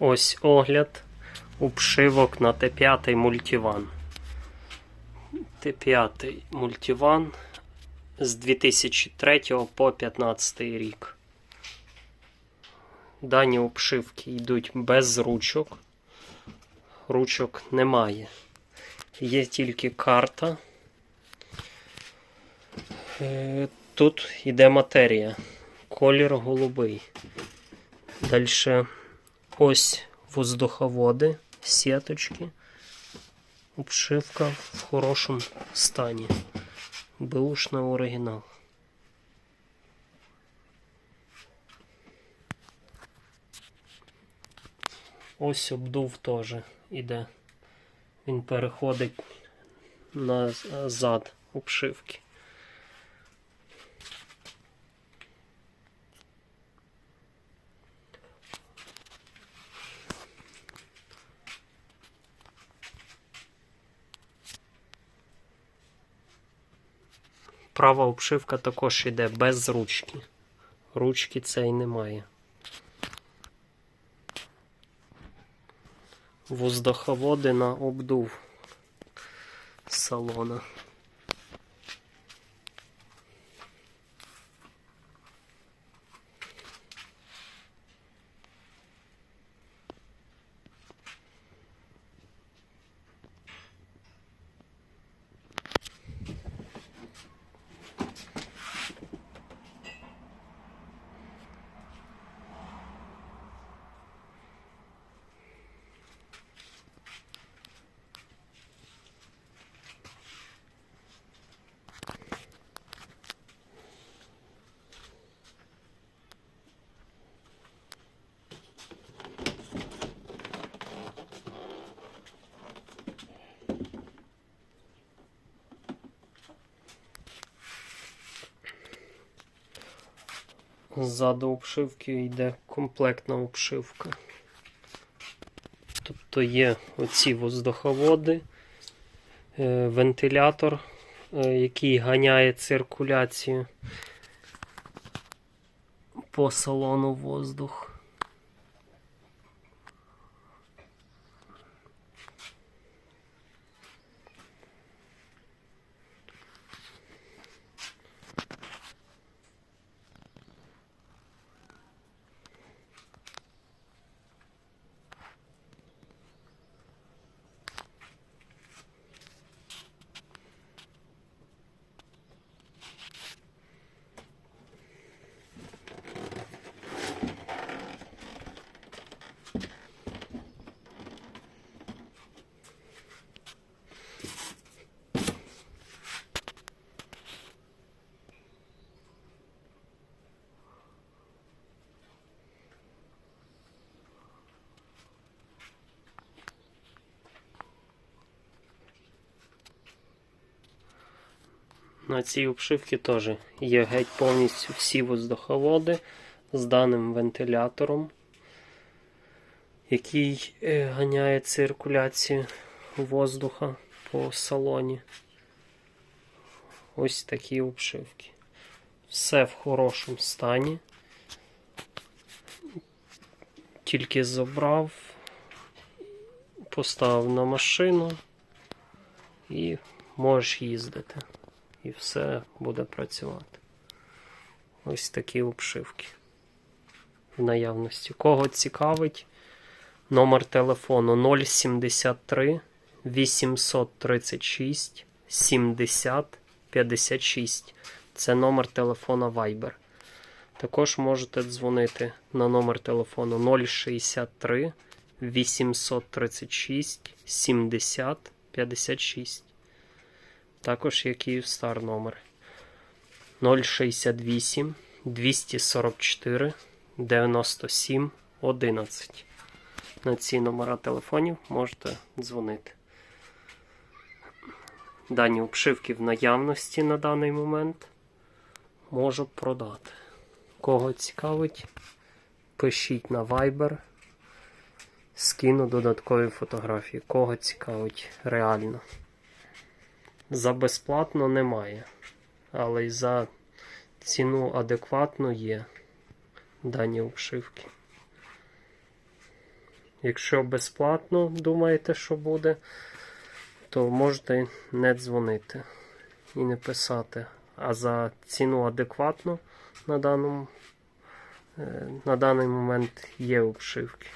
Ось огляд обшивок на Т5 мультиван. Т5 мультиван з 2003 по 2015 рік. Дані обшивки йдуть без ручок. Ручок немає. Є тільки карта. Е, Тут йде матерія. Колір голубий. Далі ось воздуховоди, сіточки. Обшивка в хорошому стані. Беушний оригінал. Ось обдув теж іде. Він переходить назад обшивки. Права обшивка також йде без ручки. Ручки цей немає. Воздуховоди на обдув салона. Ззаду обшивки йде комплектна обшивка. Тобто є оці воздуховоди, е, вентилятор, е, який ганяє циркуляцію по салону воздух. На цій обшивці теж є геть повністю всі воздуховоди з даним вентилятором, який е, ганяє циркуляцію воздуха по салоні. Ось такі обшивки. Все в хорошому стані. Тільки забрав, поставив на машину і можеш їздити і все буде працювати. Ось такі обшивки в наявності. Кого цікавить, номер телефону 073 836 70 56. Це номер телефона Viber. Також можете дзвонити на номер телефону 063 836 70 56. Також є Київстар номер 068 244 97 11. На ці номера телефонів можете дзвонити. Дані обшивки в наявності на даний момент можу продати. Кого цікавить, пишіть на Viber. Скину додаткові фотографії. Кого цікавить реально. За безплатно немає, але й за ціну адекватну є дані обшивки. Якщо безплатно думаєте, що буде, то можете не дзвонити і не писати. А за ціну адекватну на даному, е, на даний момент є обшивки.